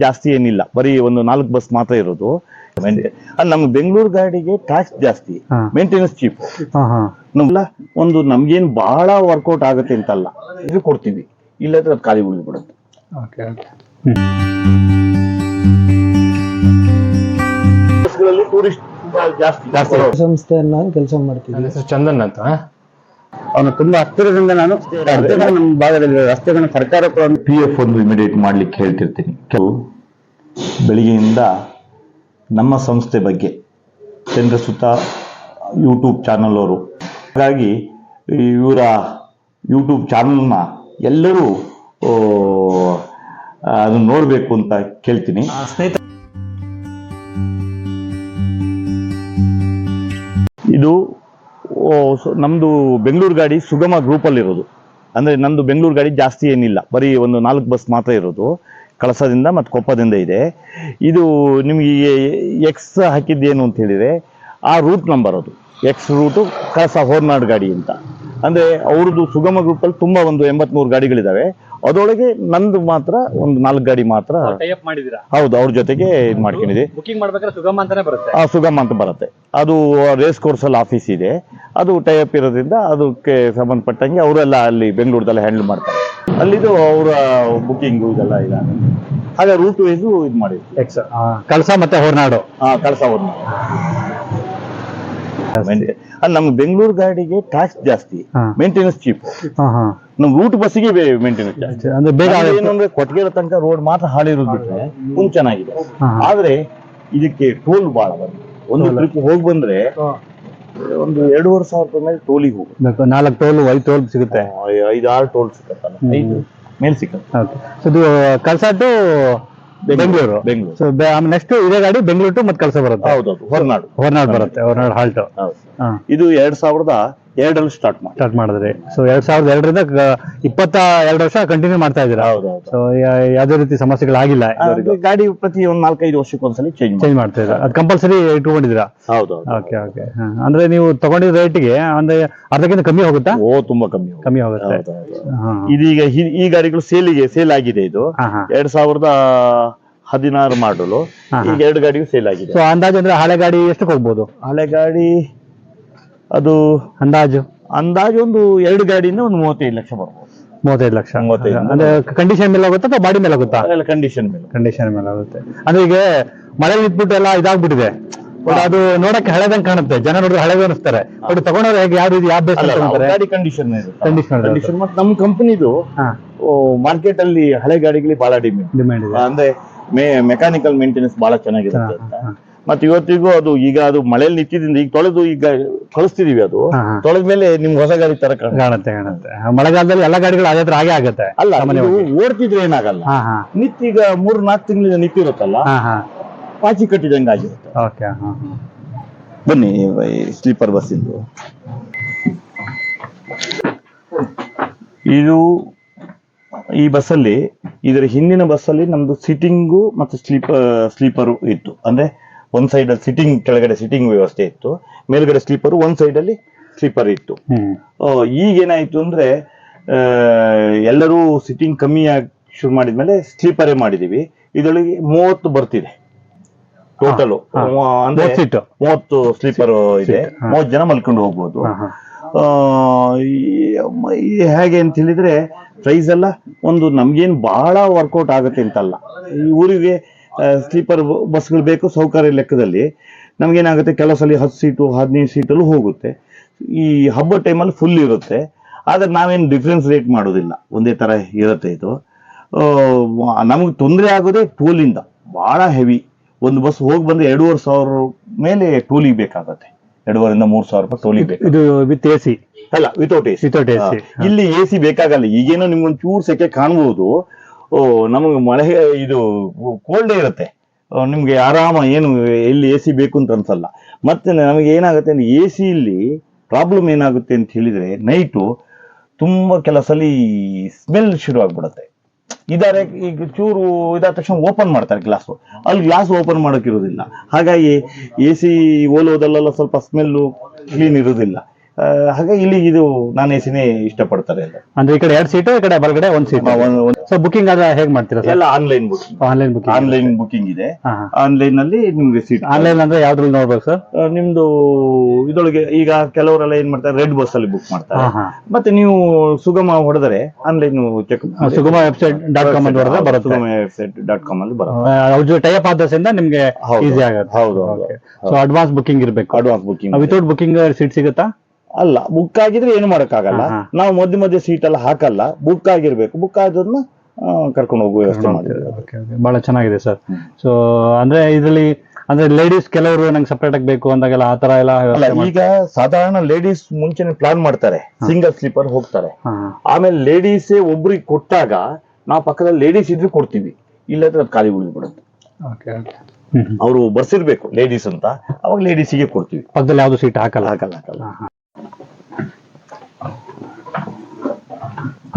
ಜಾಸ್ತಿ ಏನಿಲ್ಲ. ಬರೀ ಒಂದು ನಾಲ್ಕು ಬಸ್ ಮಾತ್ರ ಇರೋದು. ನಮ್ ಅಲ್ಲಿ ನಮ್ಮ ಬೆಂಗಳೂರು ಗಾಡಿಗೆ ಟ್ಯಾಕ್ಸ್ ಜಾಸ್ತಿ. ಮೇಂಟೆನೆನ್ಸ್ ಚೀಪ್ ಹಾ ಹಾ. ನಮ್ಗೆಲ್ಲ ಒಂದು ನಮ್ಗೇನು ಬಹಳ ವರ್ಕೌಟ್ ಆಗುತ್ತೆ ಅಂತಲ್ಲ. ಇದು ಕೊಡ್ತೀವಿ. ಇಲ್ಲದ್ರೆ ಅದು ಖಾಲಿ ಉಳಿದ್ಬಿಡುತ್ತೆ. ಬಸ್ಗಳಲ್ಲಿ ಟೂರಿಸ್ಟ್ ಜಾಸ್ತಿ ಜಾಸ್ತಿ. ಸಂಸ್ಥೆಯನ್ನ ಕೆಲಸ ಮಾಡ್ತೀವಿ. ಚಂದನ್ ಅಂತ. ಅವನು ತುಂಬಾ ಹತ್ತಿರದಿಂದ ನಾನು ರಸ್ತೆಗಳ ನಮ್ಮ ಭಾಗದಲ್ಲಿ ರಸ್ತೆಗಳನ್ನು ಸರ್ಕಾರ ಪಿ ಎಫ್ ಒಂದು ಇಮಿಡಿಯೇಟ್ ಮಾಡ್ಲಿಕ್ಕೆ ಹೇಳ್ತಿರ್ತೀನಿ. ಕೆಲವು ಬೆಳಿಗ್ಗೆಯಿಂದ ನಮ್ಮ ಸಂಸ್ಥೆ ಬಗ್ಗೆ ಚಂದ್ರ ಸುತ್ತ ಯೂಟ್ಯೂಬ್ ಚಾನಲ್ ಅವರು. ಹಾಗಾಗಿ ಇವರ ಯೂಟ್ಯೂಬ್ ಚಾನಲ್ನ ಎಲ್ಲರೂ ಅದನ್ನು ಅದನ್ನ ನೋಡಬೇಕು ಅಂತ ಕೇಳ್ತೀನಿ. ಸ್ನೇಹಿತ ನಮ್ದು ಬೆಂಗಳೂರು ಗಾಡಿ ಸುಗಮ ಗ್ರೂಪಲ್ಲಿರೋದು ಅಂದ್ರೆ ನಂದು ಬೆಂಗಳೂರು ಗಾಡಿ ಜಾಸ್ತಿ ಏನಿಲ್ಲ. ಬರೀ ಒಂದು ನಾಲ್ಕು ಬಸ್ ಮಾತ್ರ ಇರೋದು. ಕಳಸದಿಂದ ಮತ್ತು ಕೊಪ್ಪದಿಂದ ಇದೆ. ಇದು ನಿಮಗೆ ಎಕ್ಸ್ ಹಾಕಿದ್ದೇನು ಅಂತ ಹೇಳಿದರೆ, ಆ ರೂಟ್ ನಂಬರ್ ಅದು. ಎಕ್ಸ್ ರೂಟು ಕಳಸ ಹೋರ್ನಾಡ್ ಗಾಡಿ ಅಂತ. ಅಂದ್ರೆ ಅವ್ರದ್ದು ಸುಗಮ ಗ್ರೂಪಲ್ಲಿ ತುಂಬಾ ಒಂದು ಎಂಬತ್ಮೂರು ಗಾಡಿಗಳಿದಾವೆ. ಅದರೊಳಗೆ ನಂದು ಮಾತ್ರ ಒಂದು ನಾಲ್ಕು ಗಾಡಿ ಮಾತ್ರ ಹೌದು ಅವ್ರ ಜೊತೆಗೆ ಇದು ಮಾಡ್ಕೊಂಡಿದೆ ಬುಕಿಂಗ್ ಮಾಡ್ಬೇಕಾದ್ರೆ ಸುಗಮ ಅಂತಾನೆ ಬರುತ್ತೆ. ಆ ಸುಗಮ ಅಂತ ಬರುತ್ತೆ. ಅದು ರೇಸ್ ಕೋರ್ಸಲ್ಲಿ ಆಫೀಸ್ ಇದೆ. ಅದು ಟೈಅಪ್ ಇರೋದ್ರಿಂದ ಅದಕ್ಕೆ ಸಂಬಂಧಪಟ್ಟಂಗೆ ಅವರೆಲ್ಲ ಅಲ್ಲಿ ಬೆಂಗಳೂರದಲ್ಲಿ ಹ್ಯಾಂಡಲ್ ಮಾಡ್ತಾರೆ. ಅಲ್ಲಿದು ಅವರ ಬುಕಿಂಗು ಇದೆಲ್ಲ ಇಲ್ಲ ಹಾಗೆ ರೂಟ್ ವೈಸು ಇದು ಮಾಡಿದ್ವಿ ಎಕ್ಸ್ ಕಳಸ ಮತ್ತೆ ಹೊರನಾಡು. ಹಾ ಕಳಸ ಅವ್ರನ್ನ ಅಲ್ಲಿ ನಮ್ಮ ಬೆಂಗಳೂರು ಗಾಡಿಗೆ ಟ್ಯಾಕ್ಸ್ ಜಾಸ್ತಿ. ಮೇಂಟೆನೆನ್ಸ್ ಚೀಪ್ ನಮ್ ರೂಟ್ ಬಸ್ಸಿಗೆ ಮೇಂಟೆನೆನ್ಸ್ ಜಾಸ್ತಿ ಅಂದ್ರೆ ಬೇಗ ಏನು ಅಂದ್ರೆ ತನಕ ರೋಡ್ ಮಾತ್ರ ಹಾಳಿರೋದು ಬಿಟ್ರೆ ಮುಂಚೆ ಚೆನ್ನಾಗಿದೆ. ಆದ್ರೆ ಇದಕ್ಕೆ ಟೋಲ್ ಬಹಳ ಬಂದು ಒಂದು ಟ್ರಿಪ್ ಹೋಗಿ ಬಂದ್ರೆ ಒಂದು ಎರಡೂವರೆ ಸಾವಿರ ರೂಪಾಯಿ ಮೇಲೆ ಟೋಲಿಗೆ ಹೋಗುತ್ತೆ. ನಾಲ್ಕು ಟೋಲ್ ಐದು ಟೋಲ್ ಸಿಗುತ್ತೆ. ಐದು ಆರು ಟೋಲ್ ಸಿಗುತ್ತೆ ಮೇಲೆ ಸಿಗುತ್ತೆ. ಕಲ್ಸಾಟು ಇದು ಬೆಂಗಳೂರು. ಬೆಂಗಳೂರು. ಸೊ ನೆಕ್ಸ್ಟ್ ಇದೇ ಗಾಡಿ ಬೆಂಗಳೂರು ಟು ಮತ್ತೆ ಕಳಸ ಬರುತ್ತೆ. ಹೌದೌದು ಹೊರನಾಡು. ಹೊರನಾಡು ಬರುತ್ತೆ ಹೊರನಾಡು ಹಾಲ್ಟ್. ಹೌದು. ಇದು ಎರಡ್ ಸಾವಿರದ ಎರಡರಲ್ಲಿ ಸ್ಟಾರ್ಟ್ ಮಾಡಿ. ಸ್ಟಾರ್ಟ್ ಮಾಡಿದ್ರಿ. ಸೊ ಎರಡ್ ಸಾವಿರದ ಎರಡರಿಂದ ಇಪ್ಪತ್ತ ಎರಡು ವರ್ಷ ಕಂಟಿನ್ಯೂ ಮಾಡ್ತಾ ಇದ್ದೀರಾ? ಹೌದು ಸೊ ಯಾವುದೇ ರೀತಿ ಸಮಸ್ಯೆಗಳಾಗಿಲ್ಲ ಆಗಿಲ್ಲ ಗಾಡಿ ಪ್ರತಿ ಒಂದ್ ನಾಲ್ಕೈದು ವರ್ಷಕ್ಕೊಂದ್ಸಲಿ ಚೇಂಜ್ ಚೇಂಜ್ ಮಾಡ್ತಾ ಇದ್ದೀರಾ? ಅದು ಕಂಪಲ್ಸರಿ ಇಟ್ಕೊಂಡಿದ್ದೀರಾ ಹೌದೌದು ಓಕೆ ಓಕೆ ಅಂದ್ರೆ ನೀವು ತಗೊಂಡಿದ್ದ ರೇಟ್ಗೆ ಅಂದ್ರೆ ಅರ್ಧಕ್ಕಿಂತ ಕಮ್ಮಿ ಹೋಗುತ್ತಾ? ಓ ತುಂಬಾ ಕಮ್ಮಿ ಹೋಗುತ್ತೆ. ಕಮ್ಮಿ ಹೋಗುತ್ತೆ. ಹಾ. ಇದೀಗ ಹಿ- ಈ ಗಾಡಿಗಳು ಸೇಲಿಗೆ ಸೇಲ್ ಆಗಿದೆ ಇದು. ಹಾ ಹಾ. ಎರಡ್ ಸಾವಿರದ ಹದಿನಾರು ಮಾಡಲು. ಹಾ, ಹಾ. ಈಗ ಎರಡು ಗಾಡಿಗೂ ಸೇಲ್ ಆಗಿದೆ. ಸೊ ಅಂದಾಜು ಅಂದ್ರೆ ಹಳೆ ಗಾಡಿ ಎಷ್ಟು ಕೊಡ್ಬೋದು ಹಳೆ ಗಾಡಿ ಅದು ಅಂದಾಜು? ಅಂದಾಜು ಒಂದು ಎರಡು ಗಾಡಿಯಿಂದ ಒಂದು ಮೂವತ್ತೈದು ಲಕ್ಷ ಬರ್ಬೋದು. ಮೂವತ್ತೈದು ಲಕ್ಷ. ಮೂವತ್ತೈದು. ಅಂದ್ರೆ ಕಂಡೀಷನ್ ಮೇಲೆ ಆಗುತ್ತಾ ಅಥವಾ ಬಾಡಿ ಮೇಲೆ ಆಗುತ್ತಾ? ಅದೆಲ್ಲ ಕಂಡೀಷನ್ ಮೇಲೆ. ಕಂಡೀಷನ್ ಮೇಲೆ ಆಗುತ್ತೆ. ಅಂದ್ರೆ ಈಗ ಮಳೆ ನಿಂತ್ಬಿಟ್ಟು ಎಲ್ಲ ಇದಾಗ್ಬಿಟ್ಟಿದೆ. ಬಟ್ ಅದು ನೋಡಕ್ಕೆ ಹಳೆದಂಗ್ ಕಾಣುತ್ತೆ. ಜನ ನೋಡಿದ್ರೆ ಹಳೆದು ಅನಿಸ್ತಾರೆ. ಬಟ್ ತಗೊಂಡವ್ರು ಹೇಗೆ ಯಾವ ರೀತಿ ಯಾವ ಬೇಸ್ ಅಲ್ಲ, ಅಲ್ಲ, ತಗೊಂತಾರೆ ಗಾಡಿ ಕಂಡೀಷನ್ Condition. ಕಂಡೀಷನ್ ಮತ್ತೆ ನಮ್ಮ ಕಂಪನಿದು ಹಾ. ಮಾರ್ಕೆಟ್ ಅಲ್ಲಿ ಹಳೆ ಗಾಡಿಗಳಿಗೆ ಬಹಳ ಡಿಮ್ಯಾಂಡ್ ಡಿಮ್ಯಾಂಡ್ ಇದೆ. ಅಂದ್ರೆ ಮೆಕ್ಯಾನಿಕಲ್ ಮೇಂಟೆನೆನ್ಸ್ ಬಹಳ ಚೆನ್ನಾಗಿರುತ್ತೆ ಅಂತ. ಮತ್ತೆ ಇವತ್ತಿಗೂ ಅದು ಈಗ ಅದು ಮಳೆಯಲ್ಲಿ ನಿಂತಿದ್ದಿಂದ ಈಗ ತೊಳೆದು ಈಗ ಕಳಿಸ್ತಿದೀವಿ ಅದು. ತೊಳೆದ ಮೇಲೆ ನಿಮ್ಗೆ ಹೊಸ ಗಾಡಿ ತರ ಕಾಣುತ್ತೆ. ಕಾಣುತ್ತೆ ಮಳೆಗಾಲದಲ್ಲಿ ಎಲ್ಲ ಗಾಡಿಗಳು ಅದೇ ತರ ಹಾಗೆ ಆಗುತ್ತೆ. ಅಲ್ಲ. ಓಡ್ತಿದ್ರೆ ಏನಾಗಲ್ಲ. ನಿತ್ತೀಗ ಮೂರ್ ನಾಲ್ಕು ತಿಂಗಳಿಂದ ನಿಂತಿರುತ್ತಲ್ಲ ಪಾಚಿ ಕಟ್ಟಿದಂಗೆ ಆಗಿರುತ್ತೆ. ಓಕೆ ಬನ್ನಿ ಸ್ಲೀಪರ್ ಬಸ್ ಇಂದು ಇದು ಈ ಬಸ್ಸಲ್ಲಿ ಇದರ ಹಿಂದಿನ ಬಸ್ಸಲ್ಲಿ ನಮ್ದು ಸಿಟ್ಟಿಂಗು ಮತ್ತು ಸ್ಲೀಪರ್ ಸ್ಲೀಪರು ಇತ್ತು. ಅಂದ್ರೆ ಒಂದ್ ಸೈಡ್ ಅಲ್ಲಿ ಸಿಟ್ಟಿಂಗ್ ಕೆಳಗಡೆ ಸಿಟ್ಟಿಂಗ್ ವ್ಯವಸ್ಥೆ ಇತ್ತು ಮೇಲ್ಗಡೆ ಸ್ಲೀಪರ್ ಒಂದ್ ಸೈಡ್ ಅಲ್ಲಿ ಸ್ಲೀಪರ್ ಇತ್ತು. ಈಗೇನಾಯ್ತು ಅಂದ್ರೆ ಎಲ್ಲರೂ ಸಿಟ್ಟಿಂಗ್ ಕಮ್ಮಿ ಆಗಿ ಶುರು ಮಾಡಿದ್ಮೇಲೆ ಸ್ಲೀಪರೇ ಮಾಡಿದೀವಿ. ಇದರೊಳಗೆ ಮೂವತ್ತು ಬರ್ತಿದೆ. ಟೋಟಲ್. ಅಂದ್ರೆ ಮೂವತ್ತು ಸ್ಲೀಪರ್ ಇದೆ. ಮೂವತ್ತು ಜನ ಮಲ್ಕೊಂಡು ಹೋಗ್ಬೋದು. ಹೇಗೆ ಅಂತ ಹೇಳಿದ್ರೆ ಪ್ರೈಸ್ ಎಲ್ಲ ಒಂದು ನಮ್ಗೇನು ಬಹಳ ವರ್ಕೌಟ್ ಆಗುತ್ತೆ ಅಂತಲ್ಲ. ಈ ಊರಿಗೆ ಸ್ಲೀಪರ್ ಬಸ್ಗಳು ಬೇಕು ಸೌಕರ್ಯ ಲೆಕ್ಕದಲ್ಲಿ. ನಮಗೇನಾಗುತ್ತೆ ಕೆಲವು ಸಲ ಹತ್ತು ಸೀಟು ಹದಿನೈದು ಸೀಟಲ್ಲೂ ಹೋಗುತ್ತೆ. ಈ ಹಬ್ಬ ಟೈಮಲ್ಲಿ ಫುಲ್ ಇರುತ್ತೆ. ಆದರೆ ನಾವೇನು ಡಿಫ್ರೆನ್ಸ್ ರೇಟ್ ಮಾಡೋದಿಲ್ಲ. ಒಂದೇ ತರ ಇರುತ್ತೆ ಇದು. ನಮಗೆ ತೊಂದರೆ ಆಗೋದೇ ಟೂಲಿಂದ ಭಾಳ ಹೆವಿ ಒಂದು ಬಸ್ ಹೋಗಿ ಬಂದ್ರೆ ಎರಡೂವರೆ ಸಾವಿರ ಮೇಲೆ ಟೂಲಿಗೆ ಬೇಕಾಗುತ್ತೆ. ಎರಡೂವರೆಯಿಂದ ಮೂರು ಸಾವಿರ ರೂಪಾಯಿ ಟೋಲಿಗೆ ಬೇಕು ಇದು ವಿತ್ ಎ ಸಿ ಅಲ್ಲ ವಿತೌಟ್ ಸಿಥೌಟ್ ಎ ಸಿ ಇಲ್ಲಿ ಎ ಸಿ ಬೇಕಾಗಲ್ಲ. ಈಗೇನೋ ನಿಮ್ಗೊಂದು ಚೂರು ಸೆಕೆ ಕಾಣ್ಬೋದು. ಓ, ನಮಗೆ ಮಳೆ, ಇದು ಕೋಲ್ಡೇ ಇರುತ್ತೆ. ನಿಮಗೆ ಆರಾಮ, ಏನು, ಎಲ್ಲಿ ಎ ಸಿ ಬೇಕು ಅಂತ ಅನ್ಸಲ್ಲ. ಮತ್ತೆ ನಮಗೆ ಏನಾಗುತ್ತೆ ಅಂದ್ರೆ ಎ ಸಿಲಿ ಪ್ರಾಬ್ಲಮ್ ಏನಾಗುತ್ತೆ ಅಂತ ಹೇಳಿದ್ರೆ ನೈಟು ತುಂಬಾ ಕೆಲಸಲಿ ಸ್ಮೆಲ್ ಶುರು ಆಗ್ಬಿಡುತ್ತೆ. ಇದಾರೆ ಈಗ ಚೂರು ಇದಾದ ತಕ್ಷಣ ಓಪನ್ ಮಾಡ್ತಾರೆ ಗ್ಲಾಸ್ ಅಲ್ಲಿ ಗ್ಲಾಸ್ ಓಪನ್ ಮಾಡೋಕ್ಕಿರೋದಿಲ್ಲ ಹಾಗಾಗಿ ಎ ಸಿ ಓಲೋದಲ್ಲೆಲ್ಲ ಸ್ವಲ್ಪ ಸ್ಮೆಲ್ಲು ಕ್ಲೀನ್ ಇರೋದಿಲ್ಲ. ಹಾಗಾಗಿ ಇಲ್ಲಿ ಇದು ನಾನ್ ಎ ಸಿನೇ ಇಷ್ಟಪಡ್ತಾರೆ ಎಲ್ಲ. ಅಂದ್ರೆ ಈ ಕಡೆ ಎರಡ್ ಸೀಟ್ ಈ ಕಡೆ ಬಲಗಡೆ ಒಂದ್ ಸೀಟ್ ಆ, ಒಂದ್- ಒಂದ್- ಸೊ ಬುಕಿಂಗ್ ಅದ ಹೇಗ್ ಮಾಡ್ತೀರಾ ಸರ್ ಎಲ್ಲ online booking online booking online booking ಇದೆ. ಆನ್ಲೈನ್ನಲ್ಲಿ ನಿಮ್ಗೆ ಸೀಟ್ ಆನ್ಲೈನ್ ಅಂದ್ರೆ ಯಾವ್ದ್ರಲ್ಲಿ ನೋಡ್ಬೇಕು ಸರ್ ನಿಮ್ದು ಇದೊಳಗೆ ಈಗ ಕೆಲವರೆಲ್ಲ ಏನ್ ಮಾಡ್ತಾರೆ ರೆಡ್ ಬಸ್ ಅಲ್ಲಿ ಬುಕ್ ಮಾಡ್ತಾರೆ. ಹಾ ಹಾ. ಮತ್ತೆ ನೀವು ಸುಗಮ ಹೊಡೆದ್ರೆ online check Sugama website dot com ಅಂತ ಹೊಡೆದ್ರೆ ಬರುತ್ತೆ. ಸುಗಮ ವೆಬ್ಸೈಟ್ ಡಾಟ್ ಕಾಮ್ ಅಲ್ಲಿ ಬರುತ್ತೆ. ಅವ್ರ ಜೊತೆ ಟೈಪ್ ಆದ್ರಿಂದ ನಿಮ್ಗೆ ಹೌದು. ಈಸಿ ಆಗುತ್ತೆ. ಹೌದು ಹೌದು ಸೊ ಅಡ್ವಾನ್ಸ್ ಬುಕಿಂಗ್ ಇರ್ಬೇಕು. Advance booking without booking seat ಸಿಗುತ್ತಾ? ಅಲ್ಲ ಬುಕ್ ಆಗಿದ್ರೆ ಏನು ಮಾಡಕ್ಕಾಗಲ್ಲ. ನಾವು ಮಧ್ಯ ಮಧ್ಯೆ ಸೀಟ್ ಎಲ್ಲ ಹಾಕಲ್ಲ ಬುಕ್ ಆಗಿರ್ಬೇಕು ಬುಕ್ ಆದದನ್ನ ಕರ್ಕೊಂಡು ಹೋಗುವ ವ್ಯವಸ್ಥೆ ಮಾಡಿದ್ರೆ ಬಹಳ ಚೆನ್ನಾಗಿದೆ ಸರ್. ಸೊ ಅಂದ್ರೆ ಇದರಲ್ಲಿ ಅಂದ್ರೆ ಲೇಡೀಸ್ ಕೆಲವರು ನಂಗೆ ಸಪರೇಟ್ ಆಗಿ ಬೇಕು ಅಂದಾಗೆಲ್ಲ ಆ ತರ ಎಲ್ಲ ಈಗ ಸಾಧಾರಣ ಲೇಡೀಸ್ ಮುಂಚೆನೆ ಪ್ಲಾನ್ ಮಾಡ್ತಾರೆ. ಸಿಂಗಲ್ ಸ್ಲೀಪರ್ ಹೋಗ್ತಾರೆ. ಆಮೇಲೆ ಲೇಡೀಸೇ ಒಬ್ರಿಗೆ ಕೊಟ್ಟಾಗ ನಾವು ಪಕ್ಕದಲ್ಲಿ ಲೇಡೀಸ್ ಇದ್ರೆ ಕೊಡ್ತೀವಿ. ಇಲ್ಲದ್ರೆ ಅದು ಖಾಲಿ ಉಳಿದ್ಬಿಡುತ್ತೆ. ಅವರು ಬರ್ಸಿರ್ಬೇಕು ಲೇಡೀಸ್ ಅಂತ. ಅವಾಗ ಲೇಡೀಸಿಗೆ ಕೊಡ್ತೀವಿ. ಪಕ್ಕದಲ್ಲಿ ಯಾವ್ದು ಸೀಟ್ ಹಾಕಲ್ಲ. ಹಾಕಲ್ಲ ಹಾಕಲ್ಲ.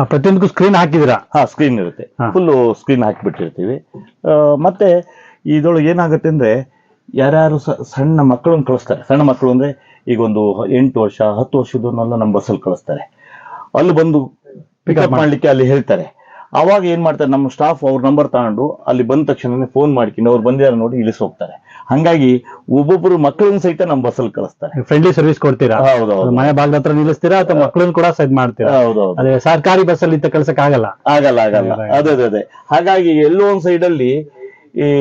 ಪ್ರತಿಯೊಂದಕ್ಕೂ ಸ್ಕ್ರೀನ್ ಹಾಕಿದಿರಾ ಹಾ ಸ್ಕ್ರೀನ್ ಇರುತ್ತೆ. ಫುಲ್ಲು ಸ್ಕ್ರೀನ್ ಹಾಕಿಬಿಟ್ಟಿರ್ತೀವಿ. ಆ, ಮತ್ತೆ ಇದೊಳಗೆ ಏನಾಗುತ್ತೆ ಅಂದ್ರೆ ಯಾರ್ಯಾರು ಸಣ್ಣ ಮಕ್ಕಳನ್ನ ಕಳಿಸ್ತಾರೆ. ಸಣ್ಣ ಮಕ್ಕಳು ಅಂದ್ರೆ ಈಗ ಒಂದು ಎಂಟು ವರ್ಷ ಹತ್ತು ವರ್ಷದನ್ನೆಲ್ಲ ನಮ್ಮ ಬಸ್ಸಲ್ಲಿ ಕಳಿಸ್ತಾರೆ. ಅಲ್ಲಿ ಬಂದು ಪಿಕಪ್ ಮಾಡ್ಲಿಕ್ಕೆ ಅಲ್ಲಿ ಹೇಳ್ತಾರೆ. ಅವಾಗ ಏನ್ ಮಾಡ್ತಾರೆ ನಮ್ಮ ಸ್ಟಾಫ್ ಅವ್ರ ನಂಬರ್ ತಗೊಂಡು ಅಲ್ಲಿ ಬಂದ ತಕ್ಷಣ ಫೋನ್ ಮಾಡ್ಕೊಂಡು ಅವ್ರು ಬಂದಿದ್ದಾರೆ ನೋಡಿ ಇಳಿಸ್ ಹೋಗ್ತಾರೆ ಹಂಗಾಗಿ ಒಬ್ಬೊಬ್ರು ಮಕ್ಕಳನ್ನ ಸಹಿತ ನಮ್ಮ ಬಸ್ಸಲ್ಲಿ ಕಳಿಸ್ತಾರೆ. ಫ್ರೆಂಡ್ಲಿ ಸರ್ವಿಸ್ ಕೊಡ್ತೀರಾ? ಹೌದು ಹೌದು. ಮನೆ ಭಾಗದ ಹತ್ರ ನಿಲ್ಲಿಸ್ತೀರಾ ಅಥವಾ ಮಕ್ಕಳನ್ನ ಕೂಡ ಸೈಡ್ ಮಾಡ್ತೀರಾ? ಹೌದು ಹೌದು. ಅದೇ ಸರ್ಕಾರಿ ಬಸ್ ಅಲ್ಲಿ ಕಳ್ಸಕ್ ಆಗಲ್ಲ? ಆಗಲ್ಲ ಆಗಲ್ಲ. ಅದೇ ಅದೇ. ಅದೇ ಹಾಗಾಗಿ ಎಲ್ಲೋ ಒಂದ್ ಸೈಡ್ ಅಲ್ಲಿ ಈ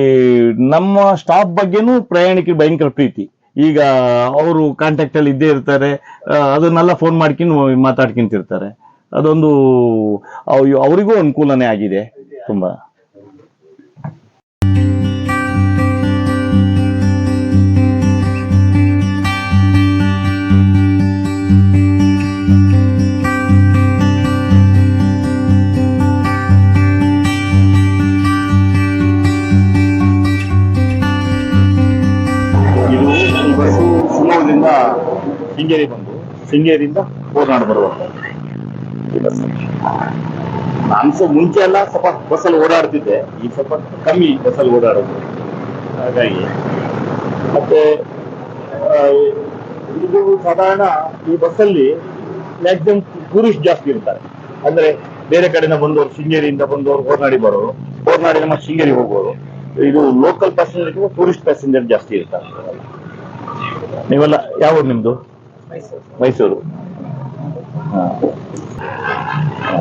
ನಮ್ಮ ಸ್ಟಾಫ್ ಬಗ್ಗೆನೂ ಪ್ರಯಾಣಿಕರಿಗೆ ಭಯಂಕರ ಪ್ರೀತಿ. ಈಗ ಅವರು ಕಾಂಟ್ಯಾಕ್ಟ್ ಅಲ್ಲಿ ಇದ್ದೇ ಇರ್ತಾರೆ. ಅದನ್ನೆಲ್ಲ ಫೋನ್ ಮಾಡ್ಕೊಂಡು ಮಾತಾಡ್ಕೊಂತಿರ್ತಾರೆ. ಅದೊಂದು ಅವ್- ಅವರಿಗೂ ಅನುಕೂಲನೇ ಆಗಿದೆ ತುಂಬಾ. ಶೃಂಗೇರಿ ಬಂದು ಶೃಂಗೇರಿಯಿಂದ ಕೋರ್ನಾಡು ಬರುವಂತ ಈ ನಾನು ಮುಂಚೆ ಎಲ್ಲ ಸ್ವಲ್ಪ ಬಸ್ಸಲ್ಲಿ ಓಡಾಡ್ತಿದ್ದೆ ಈಗ ಸ್ವಲ್ಪ ಕಮ್ಮಿ ಬಸ್ಸಲ್ಲಿ ಓಡಾಡೋದು. ಹಾಗಾಗಿ ಮತ್ತೆ ಇದು ಸಾಧಾರಣ ಈ ಬಸ್ಸಲ್ಲಿ ಮ್ಯಾಕ್ಸಿಮಮ್ ಟೂರಿಸ್ಟ್ ಜಾಸ್ತಿ ಇರ್ತಾರೆ. ಅಂದ್ರೆ ಬೇರೆ ಕಡೆಯಿಂದ ಬಂದವರು ಶೃಂಗೇರಿಯಿಂದ ಬಂದವರು ಹೋರ್ನಾಡಿ ಬರೋರು ಹೋರ್ನಾಡಿನ ನಮ್ಮ ಶೃಂಗೇರಿ ಹೋಗೋರು, ಇದು ಲೋಕಲ್ ಪ್ಯಾಸೆಂಜರ್ ಟೂರಿಸ್ಟ್ ಪ್ಯಾಸೆಂಜರ್ ಜಾಸ್ತಿ ಇರ್ತಾರೆ. ನೀವೆಲ್ಲ ಯಾವ ನಿಮ್ದು? ಮೈಸೂರು. ಹಾ. ಹಾ.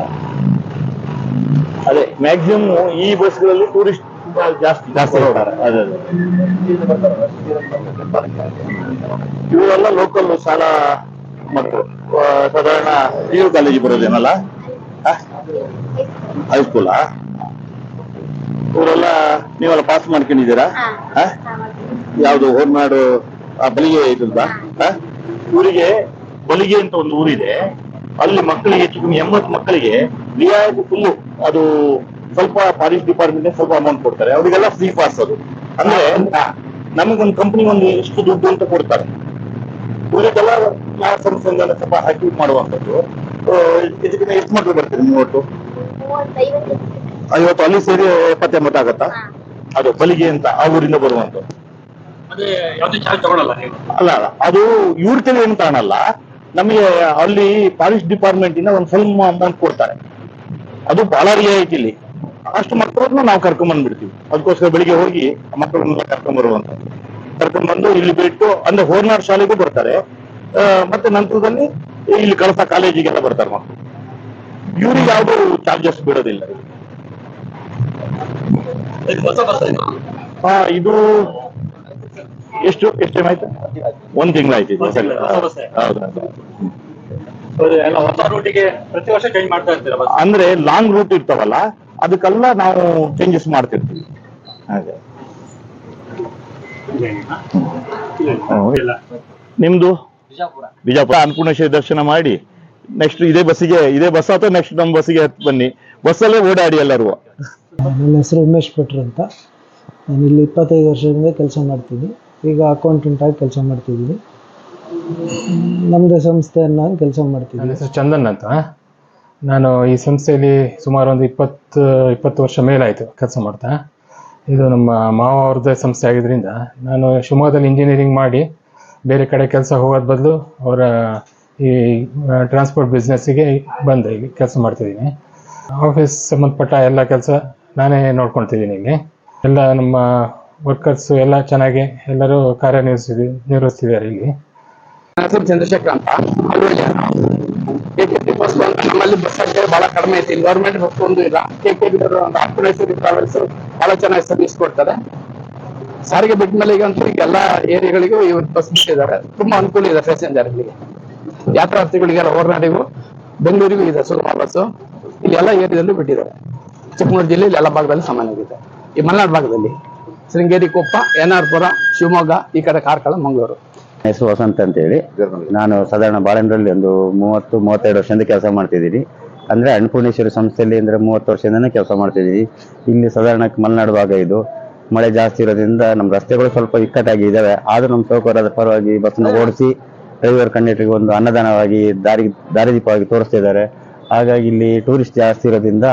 ಅದೇ ಮ್ಯಾಕ್ಸಿಮಮ್ ಈ ಬಸ್ಗಳಲ್ಲಿ ಟೂರಿಸ್ಟ್ ಜಾಸ್ತಿ ಜಾಸ್ತಿ ಇರ್ತಾರೆ ಅದೇ ಅದೇ. ಇವರೆಲ್ಲ ಲೋಕಲ್ ಶಾಲಾ ಮಕ್ಕಳು. ಸಾಧಾರಣ ಪಿ ಯು ಕಾಲೇಜಿಗೆ ಬರೋದೇನಲ್ಲ? ಹೈಸ್ಕೂಲಾ ಇವರೆಲ್ಲ ನೀವೆಲ್ಲ ಪಾಸ್ ಮಾಡ್ಕೊಂಡಿದ್ದೀರಾ? ಯಾವ್ದು ಹೋರ್ನಾಡು ಆ, ಬಲಿಗೆ ಇದಲ್ವಾ ಆ? ಇವರಿಗೆ ಬಲಿಗೆ ಅಂತ ಒಂದು ಊರಿದೆ. ಅಲ್ಲಿ ಮಕ್ಕಳಿಗೆ ಹೆಚ್ಚು ಎಂಬತ್ತು ಮಕ್ಕಳಿಗೆ ರಿಯಾಯಿತಿ ಫುಲ್ ಅದು ಸ್ವಲ್ಪ ಫಾರೆಸ್ಟ್ ಡಿಪಾರ್ಟ್ಮೆಂಟ್ ಸ್ವಲ್ಪ ಅಮೌಂಟ್ ಕೊಡ್ತಾರೆ. ಅವರಿಗೆಲ್ಲ ಫ್ರೀ ಪಾಸ್ ಅದು. ಅಂದ್ರೆ ನಮಗೊಂದು ಕಂಪನಿ ಒಂದು ಇಷ್ಟು ದುಡ್ಡು ಅಂತ ಕೊಡ್ತಾರೆ. ನಾವು ಸಂಸ್ಥೆಯಿಂದ ಸ್ವಲ್ಪ ಹಾಕಿ ಮಾಡುವಂತದ್ದು ಇದಕ್ಕಿಂತ ಎಷ್ಟು ಮಕ್ಕಳು ಬರ್ತೀರಿ ಮೂವತ್ತು ಐವತ್ತು ಅಲ್ಲಿ ಸೇರಿ ಎಪ್ಪತ್ತೆಂಬತ್ತು ಆಗತ್ತಾ? ಅದು ಬಲಿಗೆ ಅಂತ ಆ ಊರಿಂದ ಬರುವಂಥದ್ದು ಅದೇ ಯಾವುದೇ ಚಾರ್ಜ್ ತಗೊಳಲ್ಲ ನೀವು ಅಲ್ಲ ಅಲ್ಲ ಅದು ಇವ್ರ ತಲೆ ಏನು ಕಾಣಲ್ಲ ನಮಗೆ ಅಲ್ಲಿ ಫಾರೆಸ್ಟ್ ಡಿಪಾರ್ಟ್ಮೆಂಟ್ ಇಂದ ಒಂದು ಸ್ವಲ್ಪ ಅಮೌಂಟ್ ಕೊಡ್ತಾರೆ. ಅದು ಬಹಳ ಇಲ್ಲಿ. ಅಷ್ಟು ಮಕ್ಕಳನ್ನ ನಾವು ಕರ್ಕೊಂಡ್ ಬಂದ್ಬಿಡ್ತೀವಿ. ಅದಕ್ಕೋಸ್ಕರ ಬೆಳಿಗ್ಗೆ ಹೋಗಿ ಮಕ್ಕಳನ್ನೆಲ್ಲ ಮಕ್ಕಳನ್ನ ಕರ್ಕೊಂಡ್ ಬರುವಂತ. ಕರ್ಕೊಂಡ್ ಬಂದು ಇಲ್ಲಿ ಬಿಟ್ಟು ಅಂದ್ರೆ ಹೋರ್ನಾಡ್ ಶಾಲೆಗೂ ಬರ್ತಾರೆ. ಮತ್ತೆ ನಂತರದಲ್ಲಿ ಇಲ್ಲಿ ಕಳಸ ಕಾಲೇಜಿಗೆಲ್ಲ ಬರ್ತಾರೆ ಮಕ್ಕಳು. ಇವ್ರಿಗೆ ಯಾವುದು ಚಾರ್ಜಸ್ ಹಾ ಇದು ಎಷ್ಟು ಎಷ್ಟು ಟೈಮ್ ಆಯ್ತು? ಒಂದ್ ತಿಂಗಳಾಯ್ತು ಆಯ್ತು ತಿಂಗ್ಳು, ಹೊಸ ಬಸ್ಸೇ. ಹೌದು. ಹೌದು, ಎಲ್ಲ ಹೊಸ ರೂಟಿಗೆ ಪ್ರತಿ ವರ್ಷ ಚೇಂಜ್ ಮಾಡ್ತಾ ಇರ್ತೀರಾ ಬಸ್? ಅಂದ್ರೆ ಲಾಂಗ್ ರೂಟ್ ಇರ್ತಾವಲ್ಲ ಅದಕ್ಕೆಲ್ಲ ನಾವು ಚೇಂಜಸ್ ಮಾಡ್ತಿರ್ತೀವಿ. ಹಾಗೆ. ಇಲ್ಲ ನಿಮ್ದು? ಬಿಜಾಪುರ. ಅನ್ನಪೂರ್ಣೇಶ್ವರಿ ದರ್ಶನ ಮಾಡಿ. ನೆಕ್ಸ್ಟ್ ಇದೇ ಬಸ್ಸಿಗೆ ಇದೇ ಬಸ್ ಅಥವಾ ನೆಕ್ಸ್ಟ್ ನಮ್ಮ ಬಸ್ಸಿಗೆ ಹತ್ತು ಬನ್ನಿ. ಬಸ್ಸಲ್ಲೇ ಓಡಾಡಿ ಎಲ್ಲರೂ. ನನ್ನ ಹೆಸರು ಉಮೇಶ್ ಭಟ್ರು ಅಂತ. ನಾನು ಇಲ್ಲಿ ಇಪ್ಪತ್ತೈದು ವರ್ಷದಿಂದ ಕೆಲಸ ಮಾಡ್ತೀನಿ ಈಗ ಅಕೌಂಟೆಂಟ್ ಆಗಿ ಕೆಲಸ ಮಾಡ್ತಿದ್ದೀನಿ ನಮ್ಮದೇ ಸಂಸ್ಥೆಯನ್ನು ಕೆಲಸ ಮಾಡ್ತಿದ್ದೀನಿ ಹೆಸರು ಚಂದನ್ ಅಂತ. ನಾನು ಈ ಸಂಸ್ಥೆಯಲ್ಲಿ ಸುಮಾರು ಒಂದು ಇಪ್ಪತ್ತು ಇಪ್ಪತ್ತು ವರ್ಷ ಮೇಲಾಯಿತು ಕೆಲಸ ಮಾಡ್ತಾ. ಇದು ನಮ್ಮ ಮಾವ ಅವ್ರದ್ದೇ ಸಂಸ್ಥೆ ಆಗಿದ್ದರಿಂದ ನಾನು ಶಿವಮೊಗ್ಗದಲ್ಲಿ ಇಂಜಿನಿಯರಿಂಗ್ ಮಾಡಿ ಬೇರೆ ಕಡೆ ಕೆಲಸ ಹೋಗೋದ್ ಬದಲು ಅವರ ಈ ಟ್ರಾನ್ಸ್ಪೋರ್ಟ್ ಬಿಸ್ನೆಸ್ಸಿಗೆ ಬಂದೆ, ಇಲ್ಲಿ ಕೆಲಸ ಮಾಡ್ತಿದ್ದೀನಿ. ಆಫೀಸ್ ಸಂಬಂಧಪಟ್ಟ ಎಲ್ಲ ಕೆಲಸ ನಾನೇ ನೋಡ್ಕೊಳ್ತಿದ್ದೀನಿ ಇಲ್ಲಿ. ಎಲ್ಲ ನಮ್ಮ ವರ್ಕರ್ಸು ಎಲ್ಲ ಚೆನ್ನಾಗಿ ಎಲ್ಲರೂ ಕಾರ್ಯನಿರ್ವಹಿಸಿದೆ ನಿರ್ವಹಿಸ್ತಿದ್ದಾರೆ ಇಲ್ಲಿ. ಚಂದ್ರಶೇಖರ್ ಅಂತ. ಪಿ ಬಸ್ ನಮ್ಮಲ್ಲಿ ಬಸ್ ಸಂಖ್ಯೆ ಬಹಳ ಕಡಿಮೆ ಐತಿ. ಗೌರ್ಮೆಂಟ್ ಬಸ್ ಒಂದು ಇಲ್ಲ. ಕೆ ಕೆ ಬಿ ಒಂದು ಆರ್ಗನೈಸರ್ ಟ್ರಾವೆಲ್ಸ್ ಬಹಳ ಚೆನ್ನಾಗಿ ಸರ್ವಿಸ್ ಕೊಡ್ತಾರೆ. ಸಾರಿಗೆ ಬಿಟ್ಟ ಮೇಲೆ ಈಗ ಅಂತೂ ಈಗ ಎಲ್ಲ ಏರಿಯಾಗಳಿಗೂ ಇವತ್ತು ಬಸ್ ಬಿಟ್ಟಿದ್ದಾರೆ. ತುಂಬಾ ಅನುಕೂಲ ಇದೆ ಪ್ಯಾಸೆಂಜರ್ಗಳಿಗೆ ಯಾತ್ರಾರ್ಥಿಗಳಿಗೆಲ್ಲ ಹೊರನಾಡಿಗೂ ಬೆಂಗಳೂರಿಗೂ ಇದೆ ಸುಗಮ ಬಸ್ಸು ಇಲ್ಲಿ ಎಲ್ಲ ಏರಿಯಾದಲ್ಲೂ ಬಿಟ್ಟಿದ್ದಾರೆ. ಚಿಕ್ಕಮಗಳೂರು ಜಿಲ್ಲೆಯಲ್ಲಿ ಎಲ್ಲ ಭಾಗದಲ್ಲಿ ಸಾಮಾನ್ಯವಾಗಿದೆ. ಈ ಮಲೆನಾಡು ಭಾಗದಲ್ಲಿ. ಶೃಂಗೇರಿ ಕೊಪ್ಪ ಎನ್ ಆರ್ ಪುರ ಶಿವಮೊಗ್ಗ ಈ ಕಡೆ ಕಾರ್ಕಳ ಮಂಗಳೂರು. ಹೆಸರು ವಸಂತ್ ಅಂತೇಳಿ. ನಾನು ಸಾಧಾರಣ ಬಾಳೆಂದ್ರಲ್ಲಿ ಒಂದು ಮೂವತ್ತು ಮೂವತ್ತೆರಡು ವರ್ಷದಿಂದ ಕೆಲಸ ಮಾಡ್ತಿದ್ದೀನಿ. ಅಂದ್ರೆ ಅನ್ನಪೂರ್ಣೇಶ್ವರಿ ಸಂಸ್ಥೆಯಲ್ಲಿ ಅಂದ್ರೆ ಮೂವತ್ತು ವರ್ಷದಿಂದನೇ ಕೆಲಸ ಮಾಡ್ತಿದ್ದೀವಿ ಇಲ್ಲಿ ಸಾಧಾರಣ ಮಲೆನಾಡು ಭಾಗ ಇದು. ಮಳೆ ಜಾಸ್ತಿ ಇರೋದ್ರಿಂದ ನಮ್ಮ ರಸ್ತೆಗಳು ಸ್ವಲ್ಪ ಇಕ್ಕಟ್ಟಾಗಿ ಇದ್ದಾವೆ ಆದ್ರೂ ನಮ್ಮ ಸೌಕರ್ಯದ ಪರವಾಗಿ ಬಸ್ನ ಓಡಿಸಿ ಡ್ರೈವರ್ ಕಂಡಕ್ಟರ್ಗೆ ಒಂದು ಅನ್ನದಾನವಾಗಿ ದಾರಿ ದಾರಿದೀಪವಾಗಿ ತೋರಿಸ್ತಿದ್ದಾರೆ. ಹಾಗಾಗಿ ಇಲ್ಲಿ ಟೂರಿಸ್ಟ್ ಜಾಸ್ತಿ ಇರೋದ್ರಿಂದ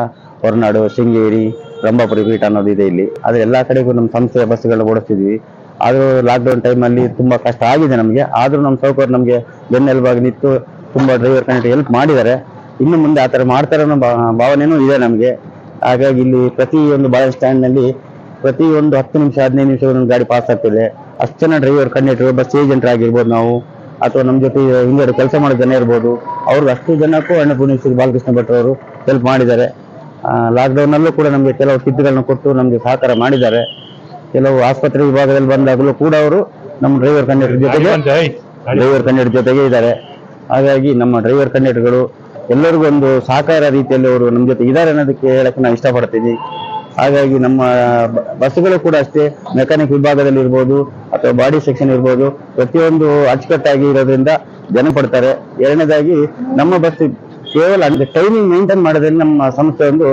ಹೊರನಾಡು ಶೃಂಗೇರಿ ರಂಭಾಪುರಿ ಪೀಠ ಅನ್ನೋದು ಇದೆ ಇಲ್ಲಿ. ಆದ್ರೆ ಎಲ್ಲಾ ಕಡೆಗೂ ನಮ್ಮ ಸಂಸ್ಥೆಯ ಬಸ್ಗಳನ್ನ ಓಡಿಸ್ತಿದ್ವಿ. ಆದ್ರೂ ಲಾಕ್ಡೌನ್ ಟೈಮಲ್ಲಿ ತುಂಬಾ ಕಷ್ಟ ಆಗಿದೆ ನಮಗೆ. ಆದ್ರೂ ನಮ್ಮ ಸೌಕರ್ಯ ನಮಗೆ ಬೆನ್ನೆಲುಬಾಗಿ ನಿಂತು ತುಂಬಾ ಡ್ರೈವರ್ ಕಂಡಕ್ಟರ್ ಹೆಲ್ಪ್ ಮಾಡಿದ್ದಾರೆ. ಇನ್ನು ಮುಂದೆ ಆ ಥರ ಮಾಡ್ತಾರೆ ಅನ್ನೋ ಭಾವನೆನೂ ಇದೆ ನಮಗೆ. ಹಾಗಾಗಿ ಇಲ್ಲಿ ಪ್ರತಿ ಒಂದು ಬಸ್ ಸ್ಟ್ಯಾಂಡ್ನಲ್ಲಿ ಪ್ರತಿ ಒಂದು ಹತ್ತು ನಿಮಿಷ, ಹದಿನೈದು ನಿಮಿಷ ಒಂದು ಗಾಡಿ ಪಾಸ್ ಆಗ್ತಿದೆ. ಅಷ್ಟು ಜನ ಡ್ರೈವರ್ ಕಂಡಕ್ಟರ್ ಬಸ್ ಏಜೆಂಟ್ ಆಗಿರ್ಬೋದು ನಾವು. ಅಥವಾ ನಮ್ಮ ಜೊತೆ ಹಿಂದೆ ಕೆಲಸ ಮಾಡೋ ಜನ ಇರ್ಬೋದು. ಅವ್ರಿಗೆ ಅಷ್ಟು ಜನಕ್ಕೂ ಅನ್ನಪೂರ್ಣೇಶ್ವರಿ ಬಾಲಕೃಷ್ಣ ಭಟ್ರು ಅವರು ಹೆಲ್ಪ್ ಮಾಡಿದ್ದಾರೆ. ಲಾಕ್ಡೌನ್ ಅಲ್ಲೂ ಕೂಡ ನಮಗೆ ಕೆಲವು ಕಿಟ್ಗಳನ್ನ ಕೊಟ್ಟು ನಮಗೆ ಸಹಕಾರ ಮಾಡಿದ್ದಾರೆ. ಕೆಲವು ಆಸ್ಪತ್ರೆ ವಿಭಾಗದಲ್ಲಿ ಬಂದಾಗಲೂ ಕೂಡ ಅವರು ನಮ್ಮ ಡ್ರೈವರ್ ಕಂಡಕ್ಟರ್ ಜೊತೆಗೆ ಡ್ರೈವರ್ ಕಂಡಕ್ಟರ್ ಜೊತೆಗೆ ಇದ್ದಾರೆ. ಹಾಗಾಗಿ ನಮ್ಮ ಡ್ರೈವರ್ ಕಂಡಕ್ಟರ್ಗಳು ಎಲ್ಲರಿಗೂ ಒಂದು ಸಹಕಾರ ರೀತಿಯಲ್ಲಿ ಅವರು ನಮ್ಮ ಜೊತೆ ಇದ್ದಾರೆ ಅನ್ನೋದಕ್ಕೆ ಹೇಳಕ್ಕೆ ನಾವು ಇಷ್ಟಪಡ್ತೀವಿ. ಹಾಗಾಗಿ ನಮ್ಮ ಬಸ್ಗಳು ಕೂಡ ಅಷ್ಟೇ ಮೆಕ್ಯಾನಿಕ್ ವಿಭಾಗದಲ್ಲಿ ಇರ್ಬೋದು ಅಥವಾ ಬಾಡಿ ಸೆಕ್ಷನ್ ಇರ್ಬೋದು ಪ್ರತಿಯೊಂದು ಅಚ್ಚುಕಟ್ಟಾಗಿ ಇರೋದ್ರಿಂದ ಜನ ಪಡ್ತಾರೆ. ಎರಡನೇದಾಗಿ ನಮ್ಮ ಬಸ್ ಕೇವಲ ಅಂದ್ರೆ ಟೈಮಿಂಗ್ ಮೇಂಟೈನ್ ಮಾಡೋದ್ರಲ್ಲಿ ನಮ್ಮ ಸಂಸ್ಥೆ ಒಂದು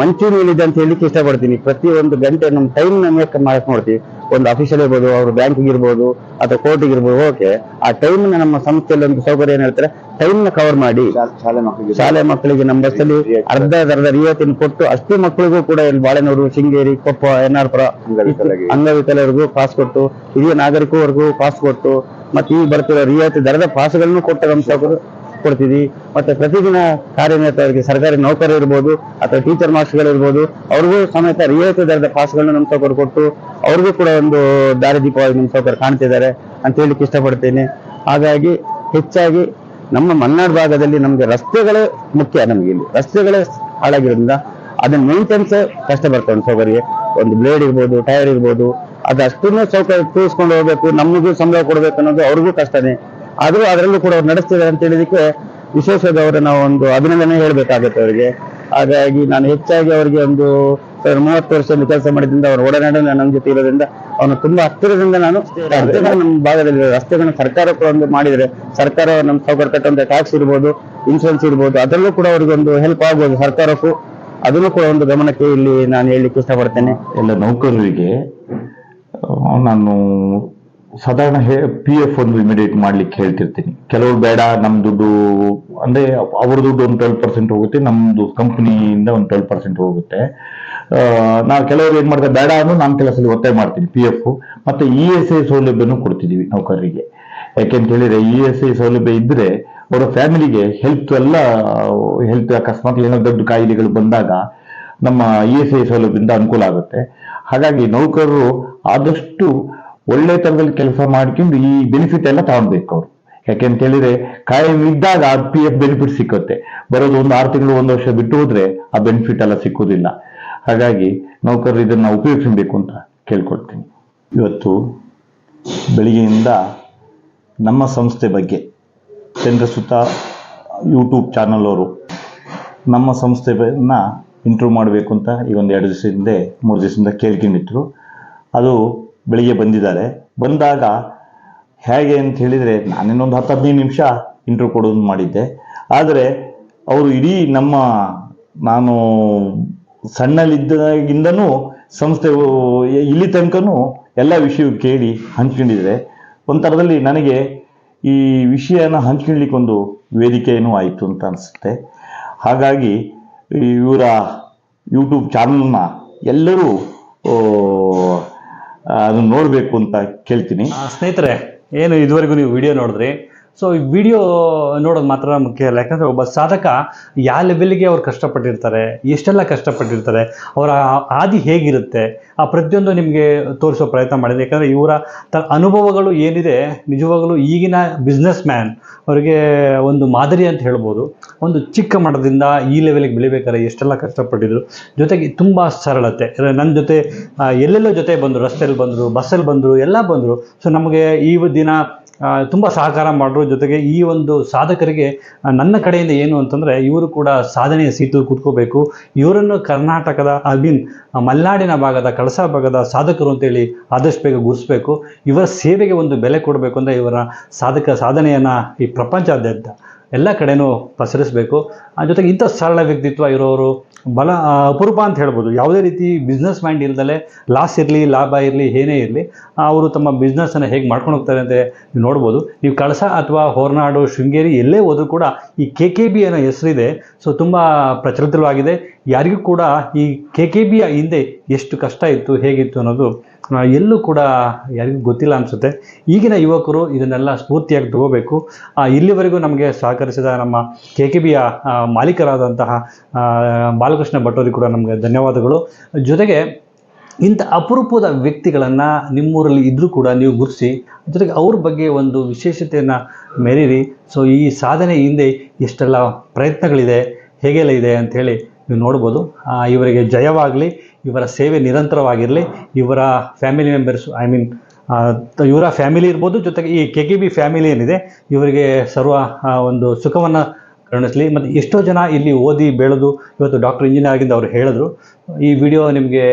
ಮಂಚೂರಿಯಲ್ಲಿದೆ ಅಂತ ಹೇಳಿಕ್ಕೆ ಇಷ್ಟಪಡ್ತೀನಿ. ಪ್ರತಿಯೊಂದು ಗಂಟೆ ನಮ್ಮ ಟೈಮ್ ಮೇಕ್ ಮಾಡಕ್ ನೋಡ್ತೀವಿ. ಒಂದು ಅಫಿಷಿಯಲ್ ಇರ್ಬೋದು ಅವ್ರ ಬ್ಯಾಂಕ್ ಇರ್ಬೋದು ಅಥವಾ ಕೋರ್ಟಿಗೆ ಇರ್ಬೋದು ಓಕೆ ಆ ಟೈಮ್ ನಮ್ಮ ಸಂಸ್ಥೆಯಲ್ಲಿ ಒಂದು ಸೌಕರ್ಯ ಏನ್ ಹೇಳ್ತಾರೆ? ಟೈಮ್ನ ಕವರ್ ಮಾಡಿ. ಶಾಲೆ ಮಕ್ಕಳಿಗೆ ನಮ್ಮ ಬಸ್ಸಲ್ಲಿ ಅರ್ಧ ಅರ್ಧ ರಿಯಾಯಿತಿನ ಕೊಟ್ಟು ಅಷ್ಟು ಮಕ್ಕಳಿಗೂ ಕೂಡ ಇಲ್ಲಿ ಬಾಳೆನೂರು ಶೃಂಗೇರಿ ಕೊಪ್ಪ ಎನ್ ಆರ್ ಪುರ ಅಂಗವಿಕಲರಿಗೂ ಪಾಸ್ ಕೊಟ್ಟು ಹಿರಿಯ ನಾಗರಿಕವರೆಗೂ ಪಾಸ್ ಕೊಟ್ಟು ಮತ್ತೆ ಈಗ ಬರ್ತಿರೋ ರಿಯಾಯಿತಿ ದರದ ಪಾಸ್ಗಳನ್ನು ಕೊಟ್ಟು ನಮ್ಮ ಸೌಕರ್ಯ ಕೊಡ್ತೀವಿ. ಮತ್ತೆ ಪ್ರತಿದಿನ ಕಾರ್ಯನಿರತವರಿಗೆ ಸರ್ಕಾರಿ ನೌಕರರು ಇರ್ಬೋದು, ಅಥವಾ ಟೀಚರ್ ಮಾಸ್ಟರ್ಗಳು ಇರ್ಬೋದು, ಅವ್ರಿಗೂ ಸಮೇತ ರಿಯಾಯಿತಿ ದರದ ಪಾಸ್ಗಳನ್ನ ನಮ್ಮ ಸೌಕರ್ಯ ಕೊಟ್ಟು ಅವ್ರಿಗೂ ಕೂಡ ಒಂದು ದಾರಿದೀಪವಾಗಿ ನಮ್ಮ ಸೌಕರ್ಯ ಕಾಣ್ತಿದ್ದಾರೆ ಅಂತ ಹೇಳಿಕ್ಕೆ ಇಷ್ಟಪಡ್ತೇನೆ. ಹಾಗಾಗಿ ಹೆಚ್ಚಾಗಿ ನಮ್ಮ ಮಲೆನಾಡು ಭಾಗದಲ್ಲಿ ನಮಗೆ ರಸ್ತೆಗಳೇ ಮುಖ್ಯ ನಮ್ಗೆ ಇಲ್ಲಿ. ರಸ್ತೆಗಳೇ ಹಾಳಾಗಿರೋದ್ರಿಂದ ಅದನ್ನ ಮೇಂಟೆನ್ಸ್ ಕಷ್ಟ ಬರ್ತದೆ ಒಂದು ಸೌಕರ್ಯ ಒಂದು ಬ್ಲೇಡ್ ಇರ್ಬೋದು ಟೈರ್ ಇರ್ಬೋದು ಅದಷ್ಟನ್ನು ಸೌಕರ್ಯ ತೂರಿಸ್ಕೊಂಡು ಹೋಗ್ಬೇಕು, ನಮಗೂ ಸಂಬಳ ಕೊಡ್ಬೇಕು ಅನ್ನೋದು ಅವ್ರಿಗೂ ಕಷ್ಟನೇ. ಆದ್ರೂ ಅದರಲ್ಲೂ ಕೂಡ ಅವ್ರು ನಡೆಸ್ತಿದ್ದಾರೆ ಅಂತ ಹೇಳಿದಕ್ಕೆ ವಿಶೇಷವಾದ ಅವರ ನಾವು ಒಂದು ಅಭಿನಂದನೆ ಹೇಳ್ಬೇಕಾಗುತ್ತೆ ಅವರಿಗೆ. ಹಾಗಾಗಿ ನಾನು ಹೆಚ್ಚಾಗಿ ಅವರಿಗೆ ಒಂದು ಮೂವತ್ತು ವರ್ಷದಿಂದ ಕೆಲಸ ಮಾಡಿದ್ರಿಂದ ಅವರ ಒಡನಾಡ ನನ್ನ ಜೊತೆ ಇರೋದ್ರಿಂದ ಅವನು ತುಂಬಾ ಹತ್ತಿರದಿಂದ ನಾನು ನಮ್ಮ ಭಾಗದಲ್ಲಿ ರಸ್ತೆಗಳನ್ನ ಸರ್ಕಾರ ಕೂಡ ಒಂದು ಮಾಡಿದ್ರೆ ಸರ್ಕಾರ ನಮ್ಮ ಸೌಕರ್ಯ ಕಟ್ಟುವಂತ ಟ್ಯಾಕ್ಸ್ ಇರ್ಬೋದು, ಇನ್ಶೂರೆನ್ಸ್ ಇರ್ಬೋದು, ಅದರಲ್ಲೂ ಕೂಡ ಅವ್ರಿಗೆ ಒಂದು ಹೆಲ್ಪ್ ಆಗ್ಬೋದು ಸರ್ಕಾರಕ್ಕೂ. ಅದನ್ನು ಕೂಡ ಒಂದು ಗಮನಕ್ಕೆ ಇಲ್ಲಿ ನಾನು ಹೇಳಲಿಕ್ಕೆ ಇಷ್ಟಪಡ್ತೇನೆ. ಎಲ್ಲ ನೌಕರರಿಗೆ ನಾನು ಸಾಧಾರಣ ಪಿ ಎಫ್ ಒಂದು ಇಮಿಡಿಯೇಟ್ ಮಾಡ್ಲಿಕ್ಕೆ ಹೇಳ್ತಿರ್ತೀನಿ. ಕೆಲವರು ಬೇಡ ನಮ್ಮ ದುಡ್ಡು, ಅಂದ್ರೆ ಅವ್ರ ದುಡ್ಡು ಒಂದು ಟ್ವೆಲ್ ಪರ್ಸೆಂಟ್ ಹೋಗುತ್ತೆ, ನಮ್ದು ಕಂಪ್ನಿಯಿಂದ ಒಂದು ಟ್ವೆಲ್ ಪರ್ಸೆಂಟ್ ಹೋಗುತ್ತೆ. ನಾವು ಕೆಲವರು ಏನ್ ಮಾಡ್ತಾರೆ, ಬೇಡ ಅನ್ನೋ ನಾನು ಕೆಲಸದಲ್ಲಿ ಒತ್ತೆ ಮಾಡ್ತೀನಿ ಪಿ ಎಫ್ ಮತ್ತೆ ಇ ಎಸ್ ಐ ಸೌಲಭ್ಯನೂ ಕೊಡ್ತಿದೀವಿ ನೌಕರರಿಗೆ. ಯಾಕೆಂತ ಹೇಳಿದ್ರೆ ಇ ಎಸ್ ಐ ಸೌಲಭ್ಯ ಇದ್ರೆ ಅವರ ಫ್ಯಾಮಿಲಿಗೆ ಹೆಲ್ತ್ ಎಲ್ಲ ಹೆಲ್ತ್ ಅಕಸ್ಮಾತ್ ಏನೋ ದೊಡ್ಡ ಕಾಯಿಲೆಗಳು ಬಂದಾಗ ನಮ್ಮ ಇ ಎಸ್ ಐ ಸೌಲಭ್ಯದಿಂದ ಅನುಕೂಲ ಆಗುತ್ತೆ. ಹಾಗಾಗಿ ನೌಕರರು ಆದಷ್ಟು ಒಳ್ಳೆ ತರದಲ್ಲಿ ಕೆಲಸ ಮಾಡ್ಕೊಂಡು ಈ ಬೆನಿಫಿಟ್ ಎಲ್ಲ ತಗೊಳ್ಬೇಕು ಅವರು. ಯಾಕೆಂತ ಹೇಳಿದ್ರೆ, ಕಾಯಂ ಇದ್ದಾಗ ಪಿ ಎಫ್ ಬೆನಿಫಿಟ್ ಸಿಕ್ಕುತ್ತೆ. ಬರೋದು ಒಂದು ಆರು ತಿಂಗಳು, ಒಂದು ವರ್ಷ ಬಿಟ್ಟು ಹೋದ್ರೆ ಆ ಬೆನಿಫಿಟ್ ಎಲ್ಲ ಸಿಕ್ಕುದಿಲ್ಲ ಹಾಗಾಗಿ ನೌಕರರು ಇದನ್ನ ಉಪಯೋಗಿಸಬೇಕು ಅಂತ ಕೇಳ್ಕೊಡ್ತೀನಿ ಇವತ್ತು ಬೆಳಿಗ್ಗೆಯಿಂದ ನಮ್ಮ ಸಂಸ್ಥೆ ಬಗ್ಗೆ ಚಂದ್ರ ಸುತ್ತ ಯೂಟ್ಯೂಬ್ ಚಾನಲ್ ಅವರು ನಮ್ಮ ಸಂಸ್ಥೆನ ಇಂಟ್ರೂವ್ ಮಾಡಬೇಕು ಅಂತ ಈ ಒಂದು ಎರಡು ದಿವಸ ಹಿಂದೆ ಮೂರು ದಿವಸದಿಂದ ಕೇಳ್ಕೊಂಡಿದ್ರು. ಅದು ಬೆಳಿಗ್ಗೆ ಬಂದಿದ್ದಾರೆ. ಬಂದಾಗ ಹೇಗೆ ಅಂತ ಹೇಳಿದರೆ ನಾನಿನ್ನೊಂದು ಹತ್ತು ಹದಿನೈದು ನಿಮಿಷ ಇಂಟ್ರೂ ಕೊಡೋದು ಮಾಡಿದ್ದೆ. ಆದರೆ ಅವರು ಇಡೀ ನಮ್ಮ ನಾನು ಸಣ್ಣಲ್ಲಿದ್ದಾಗಿಂದನೂ ಸಂಸ್ಥೆ ಇಲ್ಲಿ ತನಕನೂ ಎಲ್ಲ ವಿಷಯ ಕೇಳಿ ಹಂಚ್ಕೊಂಡಿದ್ರೆ ಒಂಥರದಲ್ಲಿ ನನಗೆ ಈ ವಿಷಯನ ಹಂಚ್ಕೊಳ್ಲಿಕ್ಕೊಂದು ವೇದಿಕೆಯೂ ಆಯಿತು ಅಂತ ಅನಿಸುತ್ತೆ. ಹಾಗಾಗಿ ಇವರ ಯೂಟ್ಯೂಬ್ ಚಾನಲ್ನ ಎಲ್ಲರೂ ಅದನ್ನ ನೋಡಬೇಕು ಅಂತ ಕೇಳ್ತೀನಿ. ಸ್ನೇಹಿತರೆ ಏನು ಇದುವರೆಗೂ ನೀವು ವಿಡಿಯೋ ನೋಡಿದ್ರಿ? ಸೊ ಈ ವಿಡಿಯೋ ನೋಡೋದು ಮಾತ್ರ ಮುಖ್ಯ. ಅಲ್ಲ ಯಾಕಂದರೆ ಒಬ್ಬ ಸಾಧಕ ಯಾವ ಲೆವೆಲ್ಗೆ ಅವ್ರು ಕಷ್ಟಪಟ್ಟಿರ್ತಾರೆ, ಎಷ್ಟೆಲ್ಲ ಕಷ್ಟಪಟ್ಟಿರ್ತಾರೆ, ಅವರ ಆದಿ ಹೇಗಿರುತ್ತೆ, ಆ ಪ್ರತಿಯೊಂದು ನಿಮಗೆ ತೋರಿಸೋ ಪ್ರಯತ್ನ ಮಾಡಿದೆ. ಯಾಕಂದರೆ ಇವರ ತ ಅನುಭವಗಳು ಏನಿದೆ, ನಿಜವಾಗಲೂ ಈಗಿನ ಬಿಸ್ನೆಸ್ ಮ್ಯಾನ್ ಅವರಿಗೆ ಒಂದು ಮಾದರಿ ಅಂತ ಹೇಳ್ಬೋದು. ಒಂದು ಚಿಕ್ಕ ಮಟ್ಟದಿಂದ ಈ ಲೆವೆಲ್ಗೆ ಬೆಳಿಬೇಕಾದ್ರೆ ಎಷ್ಟೆಲ್ಲ ಕಷ್ಟಪಟ್ಟಿದ್ರು. ಜೊತೆಗೆ ತುಂಬ ಸರಳತೆ. ನನ್ನ ಜೊತೆ ಎಲ್ಲೆಲ್ಲೋ ಜೊತೆ ಬಂದರು ರಸ್ತೆಯಲ್ಲಿ ಬಂದರು ಬಸ್ಸಲ್ಲಿ ಬಂದರು, ಎಲ್ಲ ಬಂದರು. ಸೊ ನಮಗೆ ಈ ದಿನ ತುಂಬ ಸಹಕಾರ ಮಾಡಿದ್ರು ಜೊತೆಗೆ ಈ ಒಂದು ಸಾಧಕರಿಗೆ ನನ್ನ ಕಡೆಯಿಂದ ಏನು ಅಂತಂದರೆ, ಇವರು ಕೂಡ ಸಾಧನೆಯ ಸೀಟು ಕೂತ್ಕೋಬೇಕು. ಇವರನ್ನು ಕರ್ನಾಟಕದ, ಐ ಮೀನ್ ಮಲೆನಾಡಿನ ಭಾಗದ, ಕಳಸ ಭಾಗದ ಸಾಧಕರು ಅಂತೇಳಿ ಆದಷ್ಟು ಬೇಗ ಗುರುತಿಸ್ಬೇಕು. ಇವರ ಸೇವೆಗೆ ಒಂದು ಬೆಲೆ ಕೊಡಬೇಕು ಅಂದರೆ ಇವರ ಸಾಧಕ ಸಾಧನೆಯನ್ನು ಈ ಪ್ರಪಂಚಾದ್ಯಂತ. ಎಲ್ಲ ಕಡೆನೂ ಪಸರಿಸಬೇಕು. ಜೊತೆಗೆ ಇಂಥ ಸರಳ ವ್ಯಕ್ತಿತ್ವ ಇರೋರು, ಬಲ ಅಪರೂಪ ಅಂತ ಹೇಳ್ಬೋದು. ಯಾವುದೇ ರೀತಿ ಬಿಸ್ನೆಸ್ ಮೈಂಡ್ ಇಲ್ಲದಲ್ಲೇ ಲಾಸ್ ಇರಲಿ, ಲಾಭ ಇರಲಿ, ಏನೇ ಇರಲಿ ಅವರು ತಮ್ಮ ಬಿಸ್ನೆಸ್ಸನ್ನು ಹೇಗೆ ಮಾಡ್ಕೊಂಡು ಹೋಗ್ತಾರೆ ಅಂತ ನೀವು ನೋಡ್ಬೋದು. ನೀವು ಕಳಸ ಅಥವಾ ಹೊರನಾಡು ಶೃಂಗೇರಿ ಎಲ್ಲೇ ಹೋದರೂ ಕೂಡ ಈ ಕೆ ಕೆ ಬಿ ಅನ್ನೋ ಹೆಸರಿದೆ. ಸೊ ತುಂಬ ಪ್ರಚಲಿತವಾಗಿದೆ. ಯಾರಿಗೂ ಕೂಡ ಈ ಕೆ ಕೆ ಬಿಯ ಹಿಂದೆ ಎಷ್ಟು ಕಷ್ಟ ಇತ್ತು, ಹೇಗಿತ್ತು ಅನ್ನೋದು ಎಲ್ಲೂ ಕೂಡ ಯಾರಿಗೂ ಗೊತ್ತಿಲ್ಲ ಅನಿಸುತ್ತೆ. ಈಗಿನ ಯುವಕರು ಇದನ್ನೆಲ್ಲ ಸ್ಫೂರ್ತಿಯಾಗಿ ತಗೋಬೇಕು. ಇಲ್ಲಿವರೆಗೂ ನಮಗೆ ಸಹಕರಿಸಿದ ನಮ್ಮ ಕೆ ಕೆ ಬಿಯ ಮಾಲೀಕರಾದಂತಹ ಬಾಲಕೃಷ್ಣ ಭಟ್ಟೋರಿ ಕೂಡ ನಮಗೆ ಧನ್ಯವಾದಗಳು. ಜೊತೆಗೆ ಇಂಥ ಅಪರೂಪದ ವ್ಯಕ್ತಿಗಳನ್ನು ನಿಮ್ಮೂರಲ್ಲಿ ಇದ್ದರೂ ಕೂಡ ನೀವು ಗುರುಸಿ ಜೊತೆಗೆ ಅವ್ರ ಬಗ್ಗೆ ಒಂದು ವಿಶೇಷತೆಯನ್ನು ಮೆರೀರಿ. ಸೊ ಈ ಸಾಧನೆ ಹಿಂದೆ ಎಷ್ಟೆಲ್ಲ ಪ್ರಯತ್ನಗಳಿದೆ, ಹೇಗೆಲ್ಲ ಇದೆ ಅಂಥೇಳಿ ನೀವು ನೋಡ್ಬೋದು. ಇವರಿಗೆ ಜಯವಾಗಲಿ, ಇವರ ಸೇವೆ ನಿರಂತರವಾಗಿರಲಿ, ಇವರ ಫ್ಯಾಮಿಲಿ ಮೆಂಬರ್ಸ್ ಐ ಮೀನ್ ಇವರ ಫ್ಯಾಮಿಲಿ ಇರ್ಬೋದು, ಜೊತೆಗೆ ಈ ಕೆ ಕೆ ಬಿ ಫ್ಯಾಮಿಲಿ ಏನಿದೆ, ಇವರಿಗೆ ಸರ್ವ ಒಂದು ಸುಖವನ್ನು ಕರುಣಿಸಲಿ. ಮತ್ತು ಎಷ್ಟೋ ಜನ ಇಲ್ಲಿ ಓದಿ ಬೆಳೆದು, ಇವತ್ತು ಡಾಕ್ಟರ್ ಇಂಜಿನಿಯರ್ ಆಗಿಂದ ಅವರು ಹೇಳಿದ್ರು. ಈ ವಿಡಿಯೋ ನಿಮಗೆ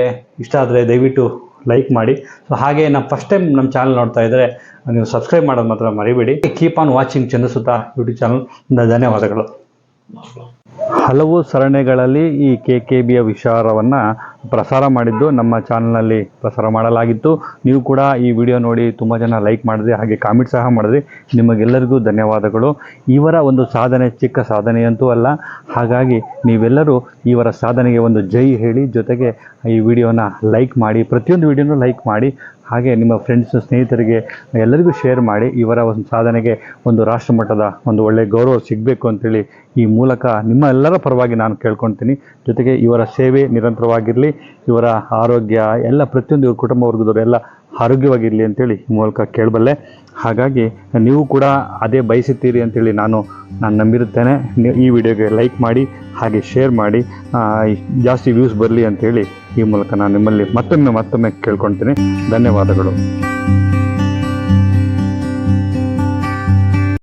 ಇಷ್ಟ ಆದರೆ ದಯವಿಟ್ಟು ಲೈಕ್ ಮಾಡಿ. ಸೊ ಹಾಗೆ ನಮ್ಮ ಫಸ್ಟ್ ಟೈಮ್ ನಮ್ಮ ಚಾನಲ್ ನೋಡ್ತಾ ಇದ್ದರೆ ನೀವು ಸಬ್ಸ್ಕ್ರೈಬ್ ಮಾಡೋದು ಮಾತ್ರ ಮರಿಬೇಡಿ. Keep on watching Chandrasuta YouTube channel ಧನ್ಯವಾದಗಳು. ಹಲವು ಸರಣಿಗಳಲ್ಲಿ ಈ ಕೆ ಕೆ ಬಿಯ ವಿಚಾರವನ್ನು ಪ್ರಸಾರ ಮಾಡಿದ್ದು ನಮ್ಮ ಚಾನಲ್ನಲ್ಲಿ ಪ್ರಸಾರ ಮಾಡಲಾಗಿತ್ತು. ನೀವು ಕೂಡ ಈ ವಿಡಿಯೋ ನೋಡಿ ತುಂಬ ಜನ ಲೈಕ್ ಮಾಡಿದ್ರಿ ಹಾಗೆ ಕಾಮೆಂಟ್ ಸಹ ಮಾಡಿದ್ರಿ ನಿಮಗೆಲ್ಲರಿಗೂ ಧನ್ಯವಾದಗಳು. ಇವರ ಒಂದು ಸಾಧನೆ ಚಿಕ್ಕ ಸಾಧನೆಯಂತೂ ಅಲ್ಲ. ಹಾಗಾಗಿ ನೀವೆಲ್ಲರೂ ಇವರ ಸಾಧನೆಗೆ ಒಂದು ಜೈ ಹೇಳಿ, ಜೊತೆಗೆ ಈ ವಿಡಿಯೋನ ಲೈಕ್ ಮಾಡಿ, ಪ್ರತಿಯೊಂದು ವಿಡಿಯೋನೂ ಲೈಕ್ ಮಾಡಿ ಹಾಗೆ ನಿಮ್ಮ ಫ್ರೆಂಡ್ಸ್ ಸ್ನೇಹಿತರಿಗೆ ಎಲ್ಲರಿಗೂ ಶೇರ್ ಮಾಡಿ ಇವರ ಒಂದು ಸಾಧನೆಗೆ ಒಂದು ರಾಷ್ಟ್ರ ಮಟ್ಟದ ಒಂದು ಒಳ್ಳೆಯ ಗೌರವ ಸಿಗಬೇಕು ಅಂತೇಳಿ ಈ ಮೂಲಕ ನಿಮ್ಮ ಎಲ್ಲರ ಪರವಾಗಿ ನಾನು ಕೇಳ್ಕೊತೀನಿ ಜೊತೆಗೆ ಇವರ ಸೇವೆ ನಿರಂತರವಾಗಿರಲಿ ಇವರ ಆರೋಗ್ಯ, ಎಲ್ಲ ಪ್ರತಿಯೊಂದು ಇವ್ರ ಕುಟುಂಬ ವರ್ಗದವರು ಎಲ್ಲ ಆರೋಗ್ಯವಾಗಿರಲಿ ಅಂತೇಳಿ ಈ ಮೂಲಕ ಕೇಳಬಲ್ಲೆ. ಹಾಗಾಗಿ ನೀವು ಕೂಡ ಅದೇ ಬಯಸುತ್ತೀರಿ ಅಂತೇಳಿ ನಾನು ನಾನು ನಂಬಿರುತ್ತೇನೆ. ಈ ವಿಡಿಯೋಗೆ ಲೈಕ್ ಮಾಡಿ, ಹಾಗೆ ಶೇರ್ ಮಾಡಿ ಜಾಸ್ತಿ ವ್ಯೂಸ್ ಬರಲಿ ಅಂತೇಳಿ ಈ ಮೂಲಕ ನಾನು ನಿಮ್ಮಲ್ಲಿ ಮತ್ತೊಮ್ಮೆ ಮತ್ತೊಮ್ಮೆ ಕೇಳ್ಕೊಳ್ತೀನಿ. ಧನ್ಯವಾದಗಳು.